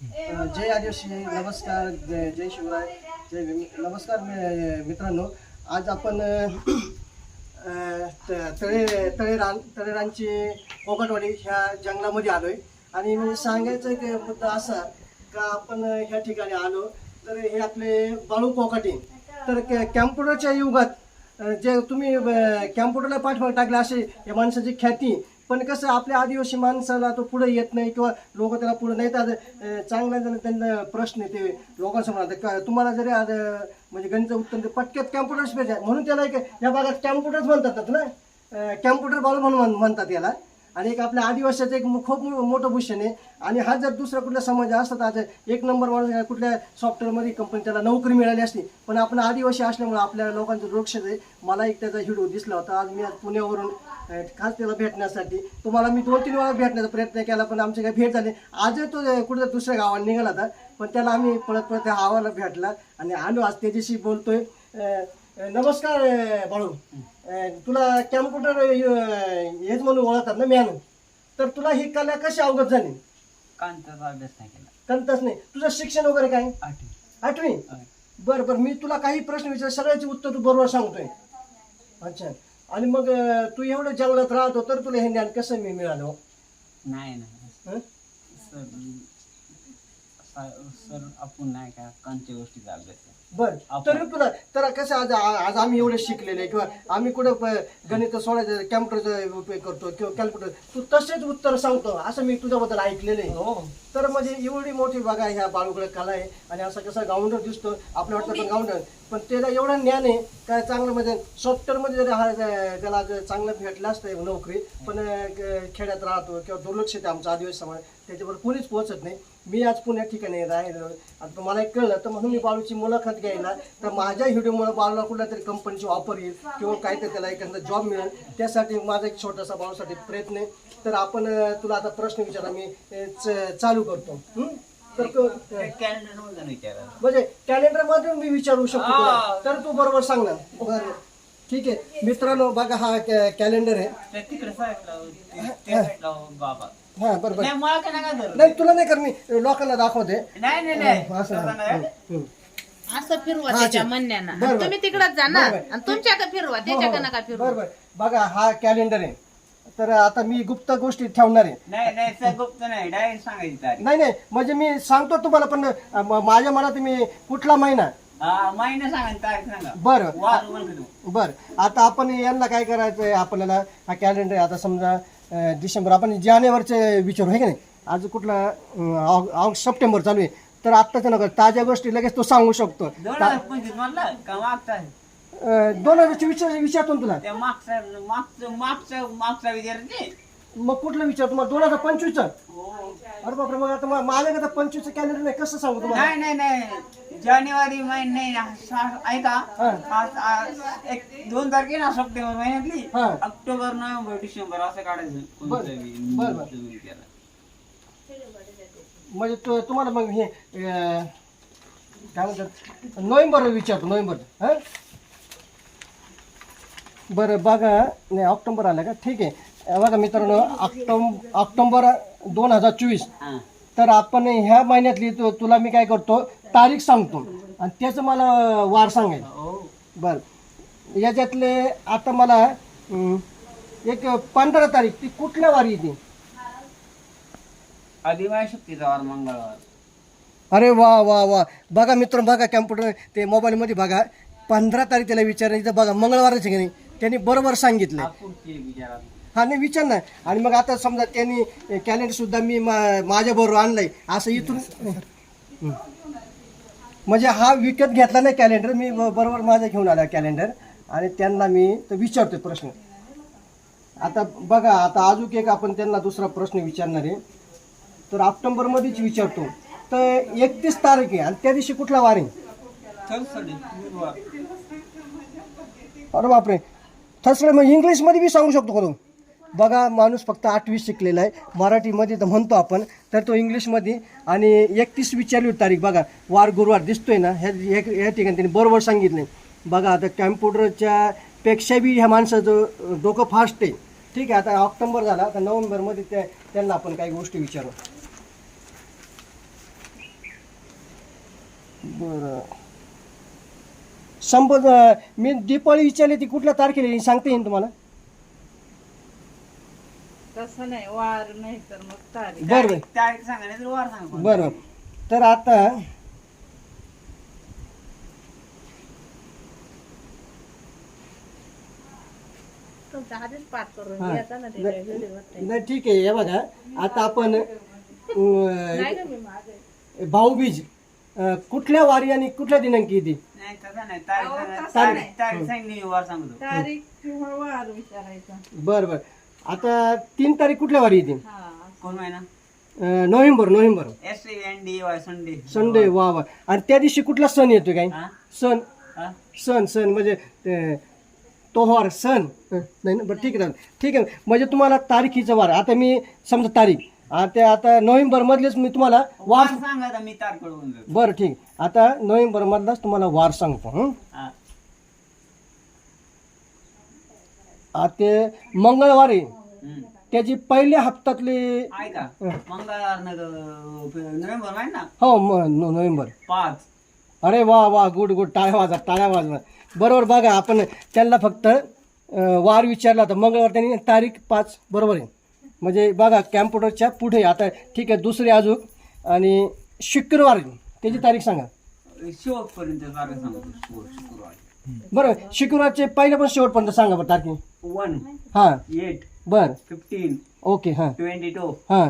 जय आदिवासी नमस्कार जय जय शिवराय जय नमस्कार मित्रांनो. आज आपण त- तळे तळेरान तळेरानची कोकणवाडी ह्या जंगलामध्ये आलो आहे आणि म्हणजे सांगायचं एक मुद्दा असा का आपण ह्या ठिकाणी आलो तर हे आपले बाळू कोकाटे. तर कॅ- कॅम्प्युटरच्या युगात जे तुम्ही कॅम्प्युटरला पाठवा टाकले असे या माणसाची ख्याती पण कसं आपल्या आदिवासी माणसाला तो पुढे येत नाही किंवा लोक त्याला पुढे नाही तर अ, चांगला त्यांना प्रश्न येते लोकांसमोर. आता का- तुम्हाला जरी आज, म्हणजे गणित उत्तर ते पटक्यात कॅम्प्युटर्स पाहिजे म्हणून त्याला एक या भागात कॅम्प्युटर्स म्हणतात ना? कॅम्प्युटर बाळू म्हणून म्हणतात याला. आणि एक आपल्या आदिवासीचं एक खूप मोठं भूषण आहे. आणि हा जर दुसरा कुठल्या समाज असतात आज एक नंबर माणूस कुठल्या सॉफ्टवेअरमध्ये कंपनी त्याला नोकरी मिळाली असती पण आपण आदिवासी असल्यामुळे आपल्या लोकांचं रोक्ष आहे. मला एक त्याचा व्हिडिओ दिसला होता. आज मी आज पुण्यावरून खास त्याला भेटण्यासाठी. तुम्हाला मी दोन तीन वेळा भेटण्याचा प्रयत्न केला पण आमची काही भेट झाली. आज तो कुठं दुसऱ्या गावाला निघाला होता पण त्याला आम्ही पळत पळत त्या भेटला. आणि आलो आज त्याच्याशी बोलतोय. नमस्कार बाळू. तुला कॅम्प्युटर हेच म्हणून ओळखतात ना मॅन तर तुला ही कला कशी अवगत झाली? कांताचा अभ्यास नाही केला. नाही. तुझं शिक्षण वगैरे काय? आठवी. आठवी. बरं बरं. मी तुला काही प्रश्न विचार सगळ्याची उत्तर तू बरोबर सांगतोय. अच्छा. आणि मग अं, तू एवढं जंगलात राहतो तर तुला हे ज्ञान कसं मी मिळालं? नाही नाही. हं? सर सा- सर आपण नाही का कांच्या गोष्टीचा अभ्यास आहे. बरं तरी तुला तर कसं आज आज आम्ही एवढे शिकलेले किंवा आम्ही कुठं प- गणित सोडायचं कॅम्प्युटरचा उपयोग करतो किंवा कॅल्क्युलेटर तू तसेच उत्तर सांगतो असं मी तुझ्याबद्दल ऐकलेलं आहे. हो. तर म्हणजे एवढी मोठी बघा ह्या बाळूकडे कला आहे आणि असं कसं गाऊंडर दिसतो आपल्या वाटतं पण गाऊंडर पण त्याला एवढं ज्ञान आहे काय चांगलं म्हणजे सॉफ्टवेअरमध्ये जरी हा त्याला चांगलं भेटलं असतं नोकरी पण खेड्यात राहतो किंवा दुर्लक्ष आहे आमचा आदिवासी समाज त्याच्यावर कोणीच पोहोचत नाही. मी आज पुण्या ठिकाणी राहिलो. आता मला एक कळलं तर म्हणून मी बाळूची मुलाखत घ्यायला तर माझ्या व्हिडिओमुळे बाळूला कुठल्या तरी कंपनीची ऑफर येईल किंवा काहीतरी त्याला एखादा जॉब मिळेल. त्यासाठी माझा एक छोटासा बाळूसाठी प्रयत्न आहे. तर आपण तुला आता प्रश्न विचारा मी च- चालू करतो. तर तो- कॅलेंडर मधून विचारा म्हणजे कॅलेंडरमध्ये मी विचारू शकतो तुला. हा. तर तू बरोबर सांगणार बरं. ठीक आहे. मित्रांनो बघा हा कॅलेंडर आहे. तिकडे ते- बाबा. हा बरोबर. नाही मला काय नका धरू. नाही तुला नाही कर मी. लोकांना दाखवते. नाही नाही नाही. असं हं. हं. फिरवा हा, त्याच्या अच्छा. म्हणण्यानं. बरोबर. तुम्ही तिकडच जा ना. बरोबर. आणि तुमच्याकडे फिरवा त्याच्याकडे नका फिरवा. बरोबर. बघा हा कॅलेंडर आहे. तर आता मी गुप्त गोष्टी ठेवणार आहे. नाही नाही सर गुप्त नाही. डायरेक्ट सांगायची तारीख. नाही नाही म्हणजे मी सांगतो तुम्हाला पण अं, म- माझ्या मनात मी कुठला महिना? हा महिना सांगा आणि तारीख सांगा. बरं. वार बर. आता आपण यांना काय करायचं आहे आपल्याला? हा कॅलेंडर आता समजा अं, डिसेंबर आपण जानेवारीचे विचारू आहे की नाही? आज कुठला अं, ऑग- ऑग- सप्टेंबर चालू आहे. तर आत्ताच नका ताज्या गोष्टी लगेच तो सांगू शकतो. दोन हजार पंचवीस म्हणला का मागचा आहे? अं, दोन हजारची विचार विचारतो ना तुला. त्या मागचा मागचं मागचा मागचा विचारते मग कुठलं विचार तुम्हाला दोन हजार पंचवीसचा. हो. अरे बापरे मग आता मला का पंचवीसचं कॅलेंडर नाही? कसं सांगू तुम्हाला? नाही नाही नाही. जानेवारी महिने ऐका. हा. आज- आज एक दोन तारखे ना सप्टेंबर महिन्यातली. हा. ऑक्टोबर नोव्हेंबर डिसेंबर असं काढायचं. कोणतं बी- बरं, बरं. त्याला. म्हणजे तो- तुम्हाला मग हे अं, काय म्हणतात? नोव्हेंबर विचारतो नोव्हेंबर हां? बरं बघा. नाही ऑक्टोबर आला का? ठीक आहे. बघा मित्रांनो ऑक्टोब ऑक्टोबर दोन हजार चोवीस. हा. तर आपण ह्या महिन्यातली तु- तुला मी काय करतो तारीख सांगतो. आणि त्याचं मला वार सांगायचं. हो. बरं. याच्यातले आता मला एक पंधरा तारीख ती कुठल्या वारी येते आदिवासी शक्तीचा वार मंगळवार. अरे वा वा वा. बघा मित्र बघा कॅम्प्युटर ते मोबाईलमध्ये बघा. पंधरा तारीख त्याला विचारायचं बघा मंगळवारच की नाही? त्यांनी बरोबर सांगितलं. हा नाही विचार ना आणि मग आता समजा त्यांनी कॅलेंडर सुद्धा मी माझ्या बरोबर आणलंय. असं इथून. म्हणजे हा विकत घेतला नाही कॅलेंडर मी बरोबर माझा घेऊन आला कॅलेंडर आणि त्यांना मी तर विचारतोय प्रश्न. आता बघा आता अजून एक आपण त्यांना दुसरा प्रश्न विचारणार आहे. तर ऑक्टोबरमध्येच विचारतो. तर एकतीस तारीख आहे आणि त्या दिवशी कुठला वार आहे. अरे बापरे. थर्सडे मग इंग्लिशमध्ये बी सांगू शकतो का तू? बघा माणूस फक्त आठवी शिकलेला आहे. मराठीमध्ये तर म्हणतो आपण तर तो इंग्लिशमध्ये. आणि एकतीस विचारली होती तारीख बघा. वार गुरुवार दिसतोय ना ह्या ह्या- ठिकाणी त्यांनी बरोबर सांगितलं बघा आता कॅम्प्युटरच्या पेक्षा बी ह्या माणसाचं डोकं फास्ट आहे. ठीक आहे आता ऑक्टोंबर झाला आता नोव्हेंबरमध्ये त्या त्यांना आपण काही गोष्टी विचारू. बरं. संपत मी दीपावली विचारली ती कुठल्या तारखेला येईल सांगता येईल तुम्हाला? तसं नाही वार नाही तर मग तारीख. बरं बरं. तारीख सांगा नाही तर वार सांगा बरं बरं. तर आता तुमच्या आधीच पाठ करून हा. घ्यायचा ना ते नाही वेगळे वाटते. नाही, ठीक आहे हे बघा. आता आपण अं, नाही गं मी मागे. भाऊबीज. कुठल्या वारी आणि कुठल्या दिनांकी येते? नाही तसं नाही. तारीख वार सांगतो. तारीख किंवा वार विचारायचा. बरं बरं. आता तीन तारीख कुठल्या वारी येते? हा. कोण महिना अं, November November. S N D Y Sunday Sunday वा वा. आणि त्या दिवशी कुठला सण येतो काय? हा? सण. हा? सण सण. म्हणजे ते, तोहार सण. नाही ना? बरं ठीक आहे. चालेल. ठीक आहे. म्हणजे तुम्हाला तारखीचा वार. आता मी समजा तारीख. आता आता नोव्हेंबर मधलेच मी तुम्हाला वार वार सांगा मी तार कळवून देतो बरं ठीक. आता नोव्हेंबर मधलाच तुम्हाला वार सांगतो हं? हा. आता ते मंगळवार हम्म. त्याची पहिल्या हप्त्यातली ऐका मंगळवार नोव्हेंबर माहिती ना? हो म- नो- नोव्हेंबर. पाच. अरे वा वा गुड गुड. टाळ्या वाजा टाळ्या वाजवा. बरोबर बघा आपण त्यांना फक्त अं, वार विचारला होता मंगळवार त्यांनी तारीख पाच बरोबर आहे. म्हणजे बघा कॅम्प्युटरच्या पुढे आता ठीक आहे दुसरी अजून आणि शुक्रवार त्याची तारीख सांगा. शेवटपर्यंत तारीख सांगतो शेवट शुक्रवार बरं शुक्रवारचे पहिल्या पण शेवटपर्यंत सांगा बरं तारखे. वन हां. एट बरं. फिफ्टीन ओके हां. ट्वेंटी टू हां.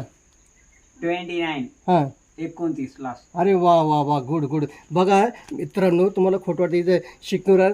ट्वेंटी नाईन हां. एकोणतीस लास्ट. अरे वा वा वा गुड गुड. बघा मित्रांनो तुम्हाला खोटं वाटतं इथं शिकणार